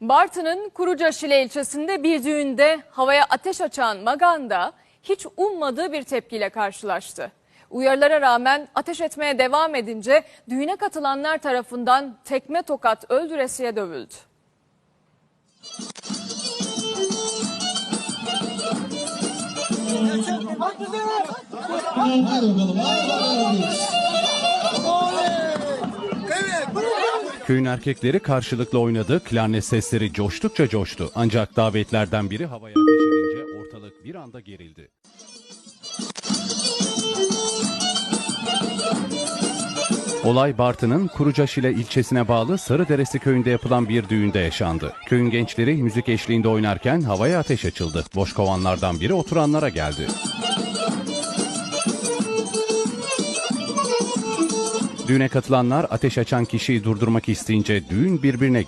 Bartın'ın Kurucaşile ilçesinde bir düğünde havaya ateş açan Maganda hiç ummadığı bir tepkiyle karşılaştı. Uyarılara rağmen ateş etmeye devam edince düğüne katılanlar tarafından tekme tokat öldüresiye dövüldü. Hadi bakalım. Köyün erkekleri karşılıklı oynadı, klarnet sesleri coştukça coştu. Ancak davetlerden biri havaya ateş edince ortalık bir anda gerildi. Olay Bartın'ın Kurucaşile ilçesine bağlı Sarıderesi köyünde yapılan bir düğünde yaşandı. Köyün gençleri müzik eşliğinde oynarken havaya ateş açıldı. Boş kovanlardan biri oturanlara geldi. Düğüne katılanlar ateş açan kişiyi durdurmak isteyince düğün birbirine